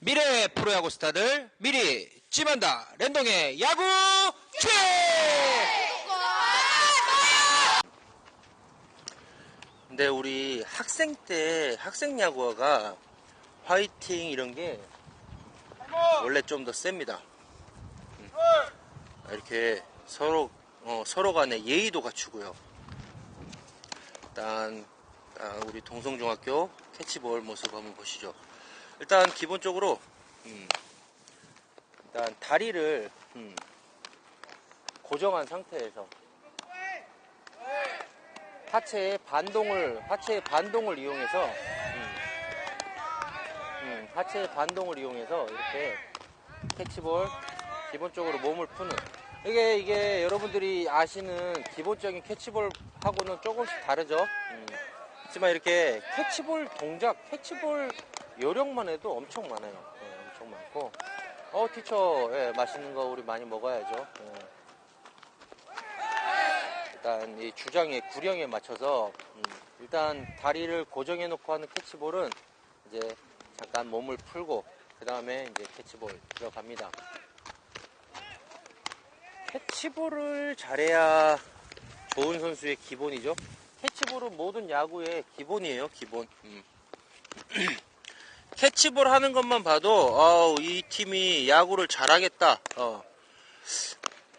미래 프로야구 스타들 미리 찜한다 랜동의 야구 최 근데 우리 학생 때 학생 야구가 화이팅 이런 게 원래 좀 더 셉니다. 음. 이렇게 서로 어, 서로 간에 예의도 갖추고요. 일단 아, 우리 동성중학교 캐치볼 모습 한번 보시죠. 일단 기본적으로 음, 일단 다리를 음, 고정한 상태에서 하체의 반동을 하체의 반동을 이용해서 음, 음, 하체의 반동을 이용해서 이렇게 캐치볼 기본적으로 몸을 푸는 이게 이게 여러분들이 아시는 기본적인 캐치볼 하고는 조금씩 다르죠. 음. 하지만 이렇게 캐치볼 동작, 캐치볼 요령만 해도 엄청 많아요. 예, 엄청 많고. 어 티처 예, 맛있는 거 우리 많이 먹어야죠. 예. 일단 이 주장의 구령에 맞춰서 음, 일단 다리를 고정해 놓고 하는 캐치볼은 이제 잠깐 몸을 풀고 그 다음에 이제 캐치볼 들어갑니다. 캐치볼을 잘해야 좋은 선수의 기본이죠. 캐치볼은 모든 야구의 기본이에요, 기본. 음. 캐치볼 하는 것만 봐도 어, 이 팀이 야구를 잘하겠다. 어.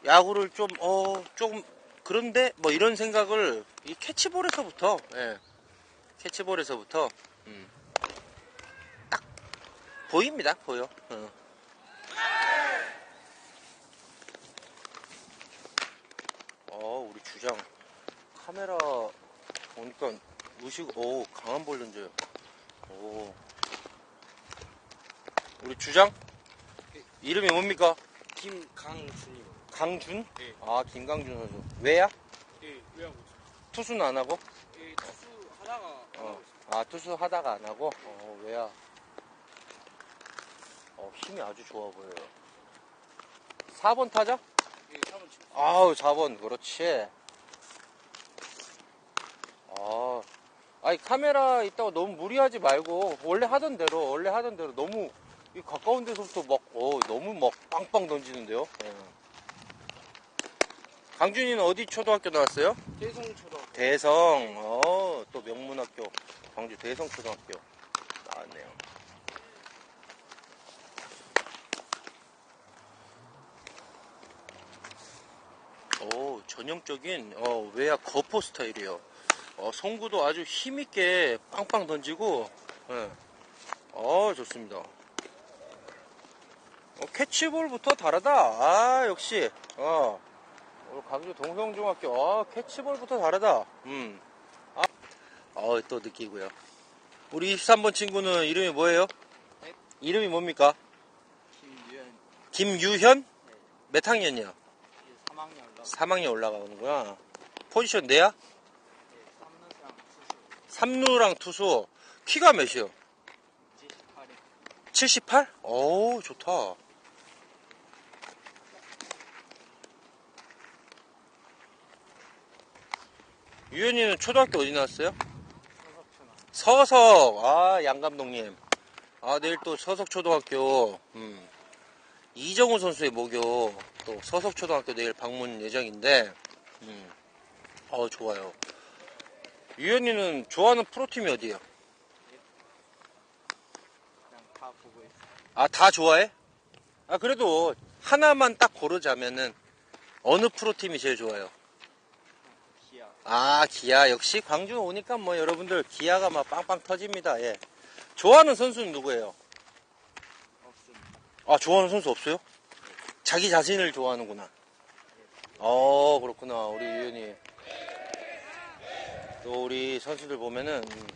야구를 좀 어, 조금 그런데 뭐 이런 생각을 이 캐치볼에서부터 예. 캐치볼에서부터 음. 딱 보입니다, 보여. 어. 어, 우리 주장 카메라 보니까 무식, 오, 강한 볼 던져요. 오. 우리 주장? 이름이 뭡니까? 김강준이요. 강준? 예. 아, 김강준 선수. 왜야? 예, 왜 하고 투수는 안 하고? 예, 투수 하다가 안 어. 하고 있어요. 아, 투수 하다가 안 하고? 어, 왜야? 어, 힘이 아주 좋아 보여요. 4번 타자? 예, 3번 치고. 아우 4번 그렇지 아 아니 카메라 있다고 너무 무리하지 말고 원래 하던 대로 원래 하던 대로 너무 이 가까운 데서부터 막 어, 너무 막 빵빵 던지는데요 예. 강준이는 어디 초등학교 나왔어요? 대성 초등학교. 대성 어 또 명문학교 광주 대성 초등학교 나왔네요 오 전형적인 어, 외야 거포 스타일이에요 어, 송구도 아주 힘있게 빵빵 던지고 예. 어 좋습니다 어, 캐치볼부터 다르다 아 역시 어 오늘 광주 동성중학교 아 캐치볼부터 다르다 음. 아, 어, 또 느끼고요 우리 23번 친구는 이름이 뭐예요? 네. 이름이 뭡니까? 김유현. 김유현? 몇 학년이야? 예, 3학년 올라. 3학년 올라가는구나 포지션 내야? 예, 3년생 수수. 3루랑 투수 키가 몇이요? 78에. 78? 오 좋다 유현이는 초등학교 어디 나왔어요? 서석천하. 서석 아 양 감독님 아 내일 또 서석초등학교 음. 이정우 선수의 모교 또 서석초등학교 내일 방문 예정인데 음. 어 좋아요 유현이는 좋아하는 프로팀이 어디예요? 그냥 다 보고 있어요. 아다 좋아해? 아 그래도 하나만 딱 고르자면은 어느 프로팀이 제일 좋아요? 아 기아 역시 광주 오니까 뭐 여러분들 기아가 막 빵빵 터집니다 예 좋아하는 선수는 누구예요? 없습니다. 아 좋아하는 선수 없어요? 자기 자신을 좋아하는구나 어 그렇구나 우리 유현이 또 우리 선수들 보면은 음,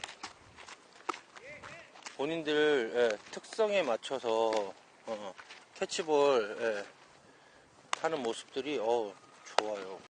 본인들 예, 특성에 맞춰서 어, 캐치볼 예, 하는 모습들이 어 좋아요